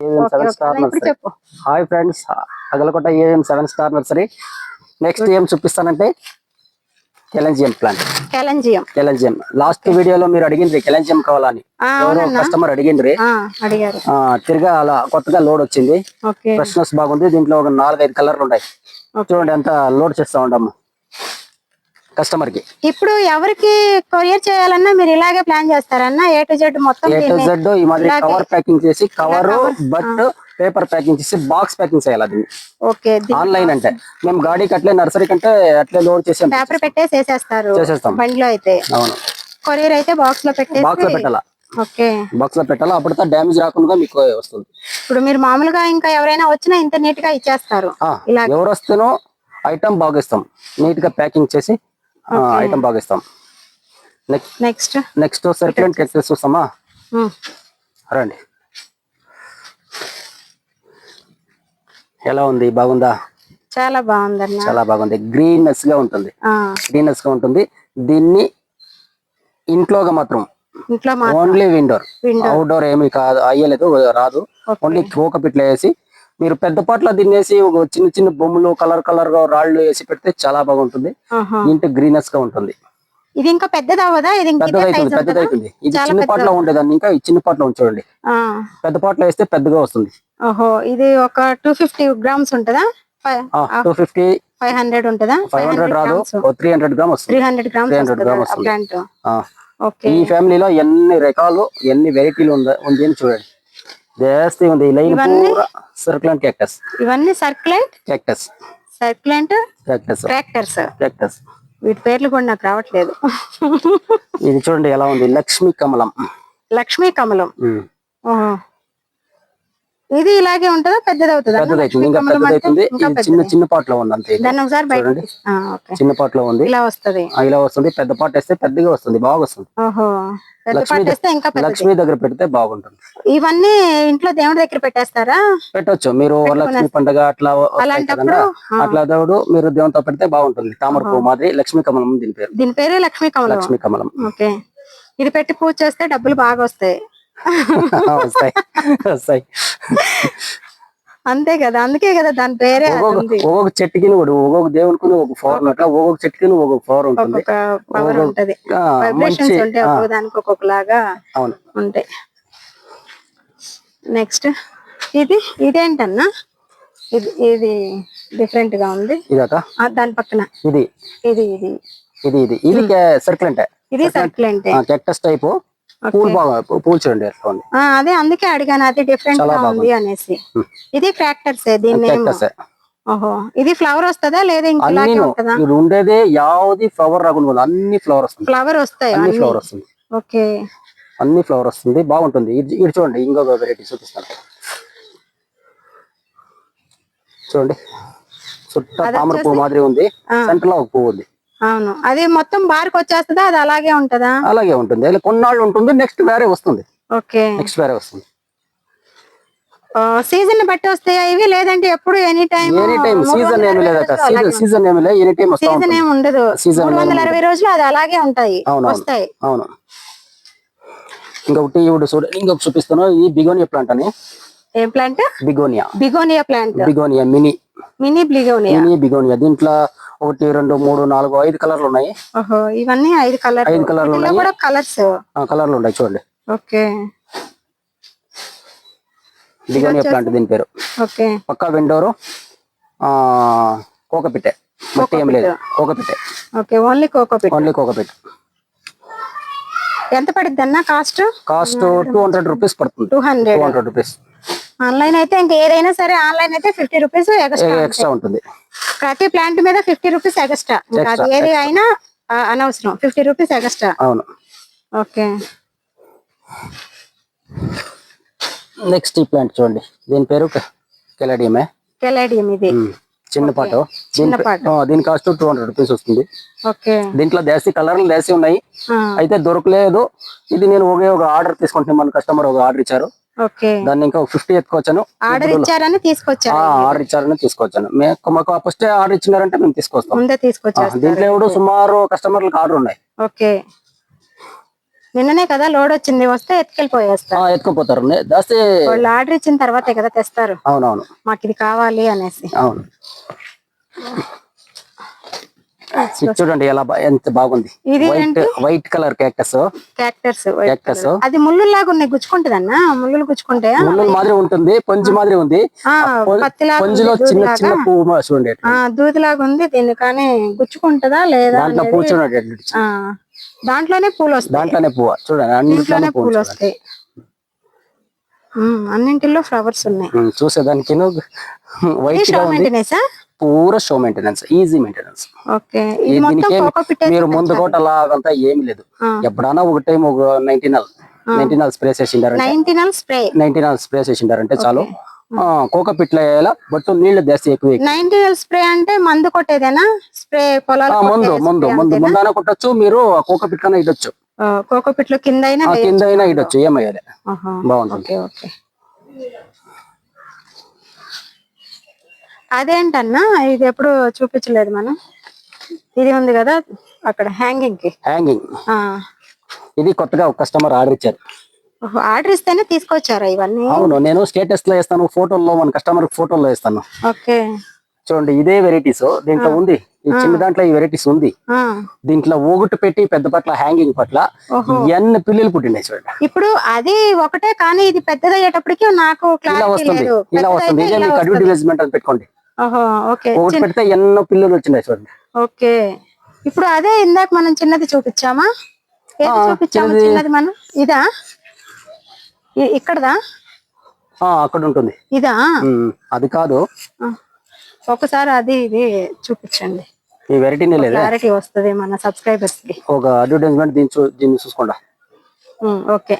Seven star nursery. Hi friends Agalakota AM seven star nursery. Next ఏం చూపిస్తానంటే కెలంజియం plant. కెలంజియం. కెలంజియం. Last వీడియోలో మీరు అడిగిండ్రి కెలంజియం కావాలని. ఎవరో కస్టమర్ అడిగిండ్రి. తిరిగా అలా కొత్తగా లోడ్ వచ్చింది. ఫ్రెష్నెస్ బాగుంది దీంట్లో ఒక నాలుగైదు కలర్లు ఉన్నాయి ఓకే. చూడండి ఎంత లోడ్ చేస్తా ఉండము కస్టమర్కి ఇప్పుడు ఎవరికి కొరియర్ చేయాలన్నా మీరు ఇలాగే ప్లాన్ చేస్తారన్నా ఏ టు జెడ్ మొత్తం ఏ టు జెడ్ ఈ మాదిరి కవర్ ప్యాకింగ్ చేసి కవర్ బట్ పేపర్ ప్యాకింగ్ చేసి బాక్స్ ప్యాకింగ్ చేయాలి అది. ఓకే ఆన్లైన్ అంటే. మేము గాడికి అట్లే నర్సరీ కంటే అట్లే లోడ్ చేసాం పేపర్ పెట్టేసి వేసేస్తారు. చేసేస్తాం బండిలో అయితే. అవును. కొరియర్ అయితే బాక్స్లో బాక్స్లో పెట్టాలా? ఓకే. బాక్స్లో పెట్టాలా? డ్యామేజ్ రాకుండా మీకు వస్తుంది. ఇప్పుడు మీరు మామూలుగా ఇంకా ఎవరైనా వచ్చినా ఇంత నీట్గా ఇచ్చేస్తారు. ఎవరు వస్తేనో ఐటమ్ బాగిస్తాం నీట్గా ప్యాకింగ్ చేసి item బాగిస్తాం. Next next next succulent cactus చూస్తామా? రండి. ఎలా ఉంది? బాగుందా? చాలా బాగుందన్న. చాలా బాగుంది. గ్రీన్నెస్గా ఉంటుంది. గ్రీన్నెస్గా ఉంటుంది. దీన్ని ఇంట్లోగా మాత్రం. ఓన్లీ విండోర్. అవుట్డోర్ ఏమి కాదు అయ్యలేదు రాదు. ఓన్లీ కోక పిట్లు వేసి మీరు పెద్ద పాటలో తినేసి ఒక చిన్న చిన్న బొమ్మలు కలర్ కలర్గా రాళ్ళు వేసి పెడితే చాలా బాగుంటుంది. ఇంటి గ్రీనెస్గా ఉంటుంది. ఇది ఇంకా పెద్దది అవ్వదా? ఇది ఉంటుందా? పెద్దదైతుంది ఇది చిన్న పాటలో ఉండేదాన్ని ఇంకా ఈ చిన్న పాటలో ఉంచండి ఆ, పెద్ద పాటలో వేస్తే పెద్దగా వస్తుంది. ఓహో ఇది ఒక టూ ఫిఫ్టీ గ్రామ్స్ ఉంటుందా? టూ ఫిఫ్టీ ఫైవ్ హండ్రెడ్ ఉంటుందా? ఫైవ్ హండ్రెడ్ రాదు three hundred gram three hundred grams 300 gram వస్తుంది. ప్లాంట్ ఆ. ఓకే. ఈ ఫ్యామిలీలో ఎన్ని రకాలు ఎన్ని వెరైటీలు ఉంది అని చూడండి. జాస్తి ఉంది ఈ లైన్ ఇవన్నీ? పూరా సర్కులెంట్ క్యాక్టస్ ఇవన్నీ succulent cactus succulent cactus tractors cactus వీటి పేర్లు కూడా నాకు రావట్లేదు. ఇది చూడండి ఎలా ఉంది? లక్ష్మీ కమలం. లక్ష్మీ కమలం. ఇది ఇలాగే ఉంటుందా? పెద్దది అవుతుందా ఇంకా చిన్న చిన్న పాటలో ఉంది అంతే. దాన్ని ఒకసారి చూడండి. చిన్న పాటలో ఉంది. ఇలా వస్తది. ఇలా వస్తుంది. పెద్ద పాట వేస్తే పెద్దగా వస్తుంది. బాగా వస్తుంది. లక్ష్మీ పాట లక్ష్మీ దగ్గర పెడితే బాగుంటుంది. ఇవన్నీ ఇంట్లో దేవుడి దగ్గర పెట్టేస్తారా? పెట్టొచ్చు. మీరు వరలక్ష్మి పండుగ అట్లా అట్లా దేవుడు మీరు దేవునితో పెడితే బాగుంటుంది. తామర పువ్వు మాదిరి లక్ష్మీ కమలం దీని పేరు. దీని పేరు లక్ష్మీ కమలం. లక్ష్మీ కమలం. ఓకే. ఇది పెట్టి పూజ చేస్తే డబ్బులు బాగా వస్తాయి. వస్తాయి వస్తాయి. అంతే కదా అందుకే కదా దాని పేరే ఒక్కొక్క చెట్టుకి ఒక్కొక్క దేవునికి ఒక ఫ్లవర్ అట్లా ఒక్కొక్క చెట్టుకి ఒక్కొక్క ఫ్లవర్ ఉంటుంది. పవర్ ఉంటది. వైబ్రేషన్స్ ఉంటాయి ఒక్కొక్క దానికి ఒక్కొక్కలాగా అవును. ఉంటాయి. నెక్స్ట్ ఇది ఇదేంటన్నా? ఇది ఇది డిఫరెంట్గా ఉంది దాని పక్కన. ఇది. ఇది ఇది. ఇది ఇది. ఇది సర్కిల్ ఇది సర్కిల్ అంటే క్యాక్టస్ టైప్ పూలు బాగా పూలు చూడండి ఎట్లా ఉంది అదే అందుకే అడిగాను అది డిఫరెంట్గా ఉంది. అనేసి. ఇది ట్రాక్టర్స్ దీని నేమ్ క్యాక్టస్ ఓహో ఇది ఫ్లవర్ వస్తుందా లేదా ఇంక ఉండేదే యావది ఫ్లవర్ రాకుండా అన్ని ఫ్లవర్ వస్తుంది. ఫ్లవర్ వస్తాయి అన్ని ఫ్లవర్ వస్తుంది. ఓకే. అన్ని ఫ్లవర్ వస్తుంది బాగుంటుంది. ఇది చూడండి ఇంకొక వెరైటీ చూపిస్తాను. చూడండి. చుట్టూ తామర పువ్వు మాదిరి ఉంది. సెంటర్లో ఒక పువ్వు ఉంది. అవును. అది మొత్తం బార్కి వచ్చేస్తుందా? అది అలాగే ఉంటుందా? అలాగే ఉంటుంది. అది కొన్నాళ్ళు ఉంటుంది నెక్స్ట్ వేరే వస్తుంది. ఓకే. నెక్స్ట్ వేరే వస్తుంది. సీజన్ బట్టి వస్తాయా ఇవి? లేదంటే ఎప్పుడు any time any time season ఏమి లేదట సీజన్ సీజన్ ఏమి లేదు? ఎనీ టైం సీజన్ ఏమి ఉండదు. Season మూడు వందల అరవై రోజులు అది అలాగే ఉంటాయి. వస్తాయి. అవును. ఇంకొకటి ఇప్పుడు చూడ ఇంకొక చూపిస్తాను. ఈ బిగోనియా ప్లాంట్ అని. ఏం plant? Begonia. Begonia plant. Begonia mini. Mini begonia. Mini begonia. దీంట్లో ఒకటి రెండు మూడు నాలుగు ఐదు కలర్లు ఉన్నాయి. ఓహో ఇవన్నీ ఐదు కలర్ ఐదు కలర్లు ఉన్నాయి. కూడా కలర్స్. కలర్లు ఉన్నాయి చూడండి. ఓకే. బిగోనియా ప్లాంట్ దీని పేరు. ఓకే. పక్కా విండోరు ఆ కోకపిట్టే. మట్టి ఏం లేదు. కోకపిట్టే. Okay only coco peat only cocopeat ఎంత పడుద్ది అన్న cost? Cost two hundred rupees పడుతుంది. Two hundred. Two hundred rupees. Online అయితే ఇంకా ఏదైనా సరే ఆన్లైన్ అయితే ఫిఫ్టీ రూపీస్ ఎక్స్ట్రా ఉంటుంది. ప్రతి ప్లాంట్ మీద ఫిఫ్టీ రూపీస్ ఎక్స్ట్రా. అది ఏది అయినా అనవసరం. Fifty rupees extra. అవును. ఓకే. నెక్స్ట్ ఈ ప్లాంట్ చూడండి. దీని పేరు కెలడియమే. కెలాడియం ఇది. చిన్న పాటు. చిన్న దీని పాటు. ఆ, దీని కాస్ట్ టూ హండ్రెడ్ రూపీస్ వస్తుంది. ఓకే. దీంట్లో దేశీ కలర్లు దేశీ ఉన్నాయి. అయితే దొరకలేదు. ఇది నేను ఒకే ఒక ఆర్డర్ తీసుకుంటున్నాను. మన కస్టమర్ ఒక ఆర్డర్ ఇచ్చారు. దాన్ని ఇంకా ఫిఫ్టీ ఎత్తుకొచ్చాను ఆర్డర్ ఇచ్చారని తీసుకొచ్చారు? ఆర్డర్ ఇచ్చారని తీసుకొచ్చాను. మేము మాకు ఫస్ట్ ఆర్డర్ ఇచ్చినారంటే మేము తీసుకొస్తాం. ముందే ఆ, తీసుకొచ్చారు దీంట్లో ఎవడు సుమారు కస్టమర్లకు ఆర్డర్ ఉన్నాయి. ఓకే. నిన్ననే కదా లోడ్ వచ్చింది. వస్తే ఎత్తుకెళ్ళిపోయేస్తారు ఎత్తుకుపోతారు. వాళ్ళు ఆర్డర్ ఇచ్చిన తర్వాతే కదా తెస్తారు. అవునవును. మాకు ఇది కావాలి అనేసి. అవును. చూడండి ఎలా ఎంత బాగుంది. ఇది white white colour cactus cactus cactus అది ముళ్ళులాగా ఉన్నాయి గుచ్చుకుంటదన్నా? ముళ్ళులు గుచ్చుకుంటాయా ముళ్ళు మాదిరి ఉంటుంది పంచి మాదిరి ఉంది. పంజిలో చిన్న. చిన్న పువ్వు చూడండి. ఆ దూదిలాగా ఉంది దీన్ని కానీ గుచ్చుకుంటదా లేదా దాంట్లో పువ్వు చూడండి దాంట్లోనే పూలు వస్తాయి. దాంట్లోనే పువ్వు చూడండి అన్నింటిలోనే పూలు. వస్తాయి. అన్నింటిలో ఫ్లవర్స్ ఉన్నాయి. చూసేదానికి వైట్గా ఉంది. పూర షో మెయింటెనెన్స్ ఈజీ మెయింటెనెన్స్ దీనికి మీరు ముందు కోట అలాగంతా ఏమి లేదు. ఎప్పుడైనా ఒక టైం ఒక నైన్టీనల్ నైన్టీనల్ స్ప్రే చేసిండారంటే. నైన్టీనల్ స్ప్రే నైన్టీనల్ స్ప్రే చేసిండారంటే చాలు. కోక పిట్ల బట్ నీళ్ళు జాస్తి ఎక్కువ ఎక్కి- నైన్టీనల్ స్ప్రే అంటే మందు కొట్టేదేనా? స్ప్రే పొలాలు ముందు ముందు ముందు. ముందాన కొట్టచ్చు మీరు కోక పిట్కన ఇడొచ్చు. కోకో పిట్లో కింద కింద ఇడొచ్చు ఏమయ్యాలి ఆహా. బాగుంటుంది ఓకే ఓకే అదేంటన్నా ఇది ఎప్పుడు చూపించలేదు మనం. ఇది ఉంది కదా అక్కడ హ్యాంగింగ్కి. హ్యాంగింగ్. ఇది కొత్తగా ఒక కస్టమర్ ఆర్డర్ ఇచ్చారు. ఆర్డర్ ఇస్తేనే తీసుకొచ్చారా ఇవన్నీ? అవును నేను స్టేటస్లో వేస్తాను ఫోటోల్లో మన కస్టమర్ ఫోటోల్లో వేస్తాను. ఓకే. చూడండి ఇదే వెరైటీస్ దీంట్లో ఉంది. ఈ చిన్న దాంట్లో ఈ వెరైటీస్ ఉంది. దీంట్లో ఒకటి పెట్టి పెద్ద పట్ల హ్యాంగింగ్ పట్ల ఎన్ని పిల్లలు పుట్టినాయి చూడండి. ఇప్పుడు అది ఒకటే కానీ ఇది పెద్దదయ్యేటప్పటికి నాకు ఇలా వస్తుంది ఇలా వస్తుంది. ఇదే మీకు. అడ్వర్టైజ్మెంట్ అని పెట్టుకోండి. ఒకటి పెడితే ఎన్నో పిల్లలు వచ్చినాయి చూడండి. ఓకే. ఇప్పుడు అదే ఇందాక మనం చిన్నది చూపించామా? ఏది చూపించాము చిన్నది. మనం? ఇదా? ఇక్కడదా? అక్కడ ఉంటుంది. ఇదా? అది కాదు. ఒకసారి అది ఇది చూపించండి. ఈ వెరైటీనే లేదా? క్లారిటీ వస్తుంది మన సబ్స్క్రైబర్స్కి ఒక అడ్వర్టైజ్మెంట్ దీన్ని చూ దీన్ని చూసుకోండి. ఓకే.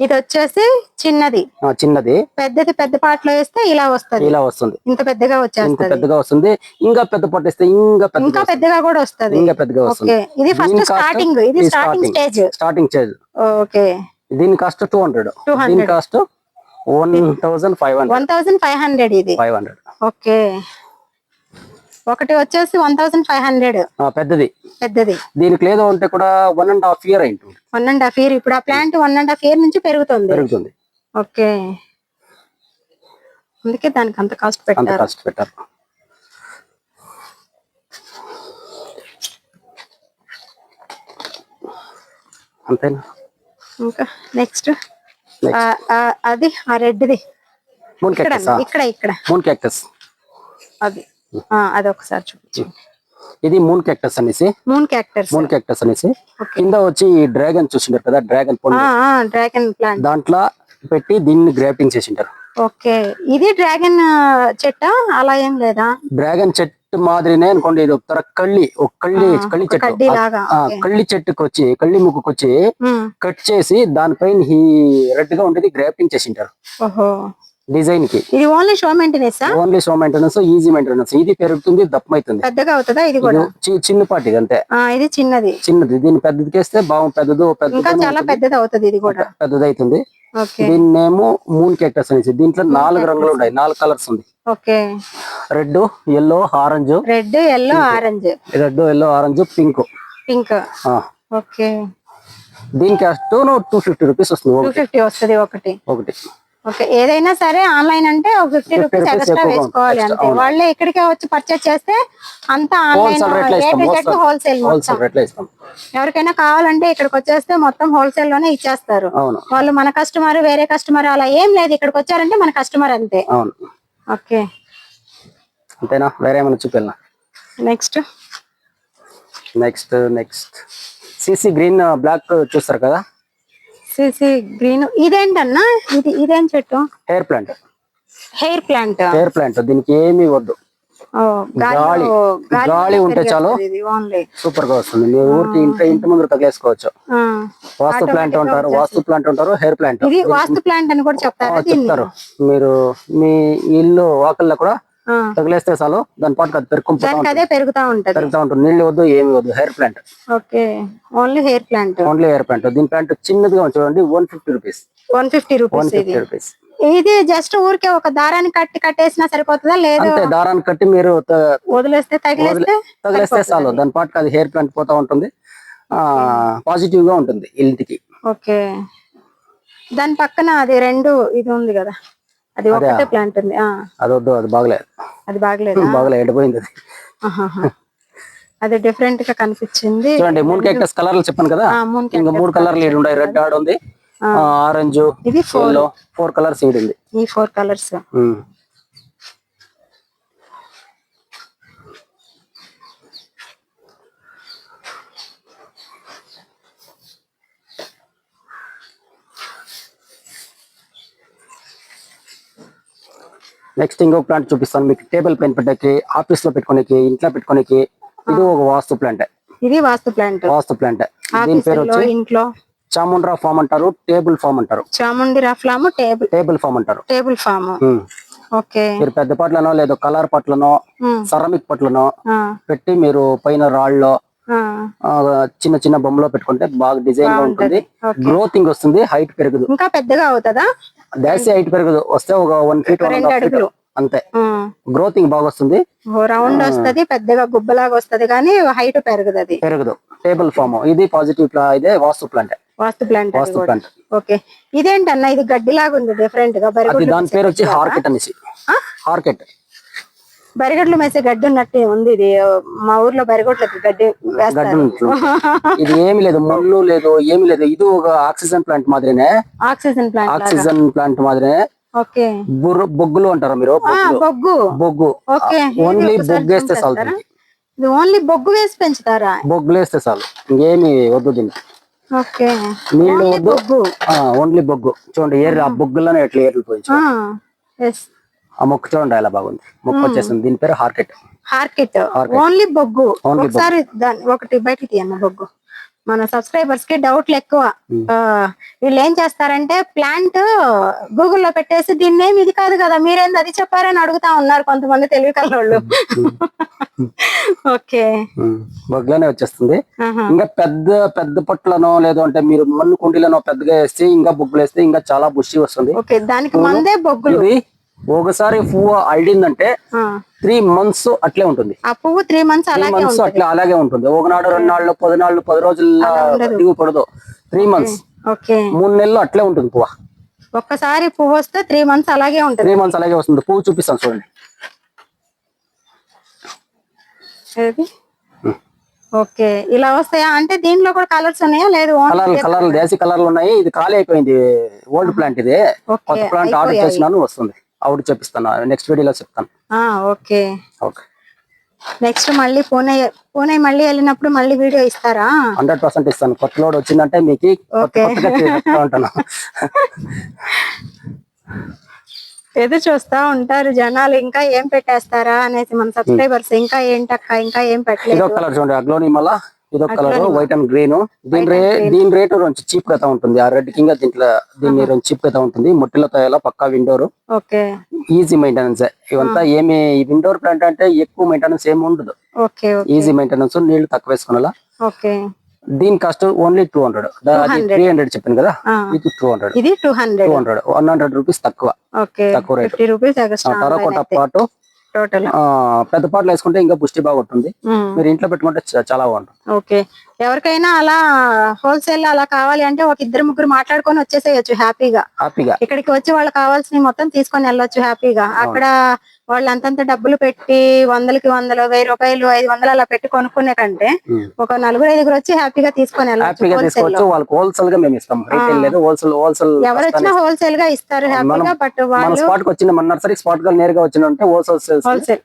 ఇది వచ్చేసి చిన్నది. ఆ, చిన్నది. పెద్దది పెద్ద పాటలో వేస్తే ఇలా వస్తది. ఇలా వస్తుంది. ఇంత పెద్దగా ఇంత వచ్చేస్తది పెద్దగా వస్తుంది. ఇంకా పెద్ద పట్టేస్తే ఇంకా పెద్ద ఇంకా పెద్దగా కూడా వస్తది. ఇంకా పెద్దగా వస్తుంది. ఇది ఫస్ట్ స్టార్టింగ్ ఇది స్టార్టింగ్. స్టేజ్ స్టార్టింగ్ చేజ్ ఓకే. దీని కాస్ట్ టూ హండ్రెడ్ 200. దీని cost one thousand five hundred one thousand five hundred ఇది. Five hundred okay. ఒకటి వచ్చేసి వన్ థౌసండ్ ఫైవ్ హండ్రెడ్ పెద్దది. పెద్దది. దీనికి లేదు అంటే కూడా వన్ అండ్ హాఫ్ ఇయర్ అయింటుంది వన్ అండ్ హాఫ్ ఇయర్ ఇప్పుడు ఆ plant one and half year నుంచి పెరుగుతుంది. పెరుగుతుంది. ఓకే. అందుకే దానికి అంత కాస్ట్ పెట్టారు. కాస్ట్ పెట్టారు. అంతేనా? ఇంకా నెక్స్ట్ అది ఆ రెడ్ది మూన్ ఇక్కడ ఇక్కడ ఇక్కడ. మూన్ క్యాక్టస్ అది. అది ఒకసారి చూపించండి. ఇది మూన్ క్యాక్టస్ అనేసి. మూన్ క్యాక్టర్స్ మూన్ క్యాక్టస్ అనేసి. కింద వచ్చి డ్రాగన్ చూసింటారు కదా డ్రాగన్ పండు డ్రాగన్ ప్లాంట్ దాంట్లో పెట్టి దీన్ని గ్రాఫ్టింగ్ చేసింటారు. ఓకే. ఇది డ్రాగన్ చెట్ట? అలా ఏం లేదా? డ్రాగన్ చెట్టు మాదిరినే అనుకోండి ఇది ఒక కళ్ళి ఒక కళ్ళి కళ్ళి చెట్టు. కళ్ళి చెట్టుకు వచ్చి కళ్ళి ముక్కుకు వచ్చి కట్ చేసి దానిపైన ఈ రెడ్గా ఉండేది గ్రాఫ్టింగ్ చేసింటారు. ఓహో. డిజైన్కి ఇది only so maintenance only so maintenance easy maintenance ఇది పెరుగుతుంది దప్పమైతుంది పెద్దగా అవుతుందా? ఇది కూడా? చిన్నపాటి అంతే. ఇది చిన్నది. చిన్నది. దీన్ని పెద్దదికేస్తే బాగు పెద్దదు పెద్దది ఇంకా చాలా పెద్దది అవుతుంది ఇది కూడా. పెద్దదైతుంది. ఓకే. దీన్నేమో మూన్ క్యాక్టస్ అనేసి. దీంట్లో నాలుగు రంగులు ఉన్నాయి. నాలుగు కలర్స్ ఉంది. Okay. Red yellow orange red yellow orange red yellow orange pink pink okay. దీని కాస్ట్ టూ ఫిఫ్టీ రూపీస్ వస్తుంది ఒకటి. ఒకటి. ఓకే ఏదైనా సరే ఆన్లైన్ అంటే ఒక ఫిఫ్టీ రూపీస్ ఎక్స్ట్రా వేసుకోవాలి. అంతే. వాళ్ళే ఇక్కడికే వచ్చి పర్చేస్ చేస్తే అంతా ఆన్లైన్ హోల్సేల్ ఎవరికైనా కావాలంటే ఇక్కడికి వచ్చేస్తే మొత్తం హోల్సేల్లోనే ఇచ్చేస్తారు. అవును. వాళ్ళు మన కస్టమర్ వేరే కస్టమర్ అలా ఏం లేదు. ఇక్కడికి వచ్చారంటే మన కస్టమర్ అంతే. అవును. ఓకే. అంతేనా? వేరే ఏమైనా చూపెళ్ళినా? నెక్స్ట్ నెక్స్ట్ నెక్స్ట్ సిసి గ్రీన్ బ్లాక్ చూస్తారు కదా? సిసి గ్రీన్ ఇదేంటన్నా? ఇది ఇదేం చెట్టు? Air plant air plant air plant దీనికి ఏమీ వద్దు. గాలి. గాలి. ఉంటే చాలు. సూపర్గా వస్తుంది. మీ ఊరికి ఇంటి ఇంటి ముందు తగిలేసుకోవచ్చు. వాస్తు ప్లాంట్ ఉంటారు వాస్తు ప్లాంట్ ఉంటారు హెయిర్ ప్లాంట్ ఇది వాస్తు ప్లాంట్ అని కూడా చెప్తారా చెప్తారు. మీరు మీ ఇల్లు వాకల్లో కూడా తగిలేస్తే చాలు దాని పాటు అది పెరుక్కుంటూ దానికి అదే పెరుగుతా ఉంటది. పెరుగుతూ ఉంటుంది. నీళ్ళు వద్దు ఏమి వద్దు air plant okay. Only air plant only air plant దీని ప్లాంట్ చిన్నదిగా చూడండి one fifty rupees one fifty rupees rupees ఇది జస్ట్ ఊరికే ఒక దారాన్ని కట్టి కట్టేసినా సరిపోతుందా? లేదు. దారాన్ని కట్టి మీరు వదిలేస్తే తగిలేస్తే తగిలేస్తే చాలు. దాని పాటు అది హెయిర్ ప్లాంట్ పోతా ఉంటుంది. పాజిటివ్గా ఉంటుంది ఇంటికి. ఓకే. దాని పక్కన అది రెండు ఇది ఉంది కదా. అది ఒకటే ప్లాంట్ ఉంది. ఆ. అది బాగలేదు అది బాగలేదు? బాగలేదు ఎండిపోయింది. అది అది డిఫరెంట్గా కనిపించింది. చూడండి మూడు క్యాక్టస్ కలర్లు చెప్పాను కదా? ఇంకా మూడు కలర్లు ఈడు ఉన్నాయి. రెడ్ ఆడ్ ఉంది ఆరెంజ్ ఇది ఎల్లో ఫోర్ కలర్స్ ఈడు ఉంది. ఈ ఫోర్ కలర్స్ నెక్స్ట్ ఇంకో ప్లాంట్ చూపిస్తాను. మీకు టేబుల్ పైన పెట్టకి ఆఫీస్లో పెట్టుకోనికి ఇంట్లో పెట్టుకోనికి ఇది ఒక వాస్తు ప్లాంట్ ఇది వాస్తు ప్లాంట్ వాస్తు ప్లాంట్ దీని పేరు వచ్చి ఇంట్లో. చాముండ్రా ఫామ్ అంటారు టేబుల్ ఫామ్ అంటారు. చాముండి రఫ్లాము టేబుల్ టేబుల్ ఫామ్ అంటారు. Table palm. ఓకే. మీరు పెద్ద పట్లనో లేదో కలర్ పట్లనో సరమిక్ పట్లనో పెట్టి మీరు పైన రాళ్ళలో చిన్న చిన్న బొమ్మలో పెట్టుకుంటే బాగా డిజైన్గా ఉంటుంది. గ్రోతింగ్ వస్తుంది హైట్ పెరగదు. ఇంకా పెద్దగా అవుతుందా? దాసి హైట్ పెరగదు. వస్తే ఒక వన్ ఫీట్ వన్. అంతే. గ్రోతింగ్ బాగా వస్తుంది. రౌండ్ వస్తది పెద్దగా గుబ్బలాగా వస్తది కానీ హైట్ పెరగదు అది. పెరగదు. టేబుల్ ఫామ్ ఇది పాజిటివ్ ఇదే vastu plant vastu plant vastu plant okay. ఇదేంటన్నా? ఇది గడ్డిలాగా ఉంది డిఫరెంట్గా దాని పేరు వచ్చి హార్కెట్ అనేసి. హార్కెట్. బరిగొడ్లు మేసే గడ్డి ఉన్నట్టు ఉంది ఇది. మా ఊర్లో బరిగొడ్లకి గడ్డి వేస్తారు. ఇది ఏమి లేదు ముళ్ళు లేదు ఏమి లేదు. ఇది ఒక ఆక్సిజన్ ప్లాంట్ మాదిరినే. ఆక్సిజన్ ప్లాంట్ ఆక్సిజన్ ప్లాంట్ మాదిరినే ఓకే. బుర్ర బొగ్గులు అంటారు మీరు? ఆ, బొగ్గులు. బొగ్గు. బొగ్గు. ఓకే. ఓన్లీ ఇది ఒకసారి బొగ్గు వేస్తే చాలు చూపిస్తారా? దీనికి. ఇది ఓన్లీ బొగ్గు వేసి పెంచుతారా? బొగ్గులు వేస్తే చాలు. ఇంకేమి వద్దు దీనికి ఓకే. నీళ్ళు వద్దు. బొగ్గు. ఓన్లీ బొగ్గు. చూడండి ఏరు ఆ బొగ్గులోనే ఎట్లా ఏర్లు పోయించు ఆ, ఎస్ ఆ మొక్క చూడండి ఎలా బాగుంది. మొక్క వచ్చేసింది. దీని పేరు హార్కెట్. హార్కెట్. ఓన్లీ బొగ్గు. ఒకసారి ఒకటి బయటికి తీయన్న బొగ్గు. మన సబ్స్క్రైబర్స్కి డౌట్లు ఎక్కువ. వీళ్ళు ఏం చేస్తారంటే ప్లాంట్ గూగుల్లో పెట్టేసి దీన్ని ఇది కాదు కదా మీరేంది అది చెప్పారని అడుగుతా ఉన్నారు కొంతమంది తెలివి కల్లోళ్ళు. ఓకే. బొగ్గులోనే వచ్చేస్తుంది. ఇంకా పెద్ద పెద్ద పొట్లనో లేదు అంటే మీరు మన్ను కుండీలనో పెద్దగా వేస్తే ఇంకా బొగ్గులు వేస్తే ఇంకా చాలా బుషి వస్తుంది. ఓకే దానికి మందే బొగ్గులు. ఒకసారి పువ్వు అల్డిందంటే ఆ. త్రీ మంత్స్ అట్లే ఉంటుంది. ఆ పువ్వు త్రీ మంత్స్ త్రీ అలాగే మంత్స్ అట్లా అలాగే ఉంటుంది. ఒకనాడు రెండు నాళ్ళు పది నాళ్ళు పది రోజుల్లో దిగు పడదు. త్రీ మంత్స్ మూడు నెలలు అట్లే ఉంటుంది పువ్వు. ఒక్కసారి పువ్వు వస్తే త్రీ మంత్స్ అలాగే ఉంటుంది. త్రీ మంత్స్ అలాగే వస్తుంది. పువ్వు చూపిస్తాను చూడండి. ఓకే. ఇలా వస్తాయా? అంటే దీంట్లో కూడా కలర్స్ ఉన్నాయా? లేదు ఓన్లీ కలర్లు దేశీ కలర్లు ఉన్నాయి. ఇది ఖాళీ అయిపోయింది. ఓల్డ్ ప్లాంట్ ఇది. కొత్త ప్లాంట్ ఆర్డర్. చేసినాను వస్తుంది. ఆవిడ చెప్పిస్తాను నెక్స్ట్ వీడియోలో చెప్తాను. ఓకే. ఓకే. నెక్స్ట్ మళ్ళీ పూణే పూణే మళ్ళీ వెళ్ళినప్పుడు మళ్ళీ వీడియో ఇస్తారా? హండ్రెడ్ పర్సెంట్ ఇస్తాను. కొత్త లోడ్ వచ్చిందంటే మీకు ఉంటాను. ఎదురు చూస్తా ఉంటారు జనాలు ఇంకా ఏం పెట్టేస్తారా అనేసి మన సబ్స్క్రైబర్స్ ఇంకా ఏంటక్క ఇంకా ఏం పెట్టలేదు. కలర్ చూడండి అగ్లోని మళ్ళా. ఇదొక కలర్ వైట్ అండ్ గ్రీన్ దీని రే దీని రేట్ కొంచెం చీప్గా ఉంటుంది. ఆ రెడ్ కింద దీంట్లో దీని కొంచెం చీప్గా ఉంటుంది. ముట్టిలతో ఎలా పక్కా విండోర్ ఈజీ మెయింటెనెన్స్ ఇవంతా ఏమి విండోర్ ప్లాంట్ అంటే ఎక్కువ మెయింటెనెన్స్ ఏమి ఉండదు. ఈజీ మెయింటెనెన్స్ నీళ్ళు తక్కువ వేసుకునేలా. ఓకే. దీని cost only two hundred three hundred చెప్పాను కదా. ఇది టూ హండ్రెడ్ ఇది two hundred two hundred one hundred rupees తక్కువ. తక్కువ రేటు. టెరకోట పాటు టోటల్. పెద్ద పాటలు వేసుకుంటే ఇంకా పుష్టి బాగా ఉంటుంది మీరు ఇంట్లో పెట్టుకుంటే చాలా బాగుంటుంది. ఓకే. ఎవరికైనా అలా హోల్సేల్ అలా కావాలి అంటే ఒక ఇద్దరు ముగ్గురు మాట్లాడుకొని వచ్చేసేయచ్చు హ్యాపీగా. హ్యాపీగా. ఇక్కడికి వచ్చి వాళ్ళకి కావాల్సినవి మొత్తం తీసుకొని వెళ్ళొచ్చు హ్యాపీగా. అక్కడ వాళ్ళు అంతంత డబ్బులు పెట్టి వందలకి వందలు వెయ్యి రూపాయలు ఐదు వందలు అలా పెట్టి కొనుక్కునే కంటే. ఒక నలుగురు ఐదుగురు వచ్చి హ్యాపీగా తీసుకొని హ్యాపీగా హోల్సేల్ తీసుకోవచ్చు. వాళ్ళకి హోల్సేల్గా మేము ఇస్తాం. రీటైల్ లేదు హోల్సేల్ హోల్సేల్ ఎవరు వచ్చినా హోల్సేల్గా ఇస్తారు హ్యాపీగా బట్ వాళ్ళు స్పాట్కి వచ్చిన మన నర్సరీ స్పాట్గా నేరుగా వచ్చినంటే హోల్సేల్ సేల్స్ హోల్సేల్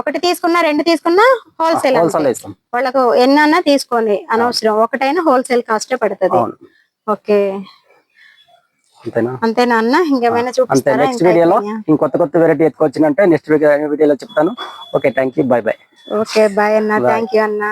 ఒకటి తీసుకున్నా రెండు తీసుకున్నా హోల్సేల్ హోల్సేల్ ఇస్తాం. వాళ్ళకు ఎన్నన్నా తీసుకోండి అనవసరం. ఒకటైనా హోల్సేల్ కాస్టే పడుతుంది. ఓకే. అంతేనా? అంతేనా అన్న? ఇంకేమైనా అంతే. చూపిస్తారా నెక్స్ట్ ఇంకా వీడియోలో అయిపోయినాయా? ఇంకొత్త కొత్త వెరైటీ ఎత్తుకొచ్చినంటే నెక్స్ట్ వీడియోలో చెప్తాను. Okay thank you bye bye okay bye అన్న. థ్యాంక్ యూ అన్న.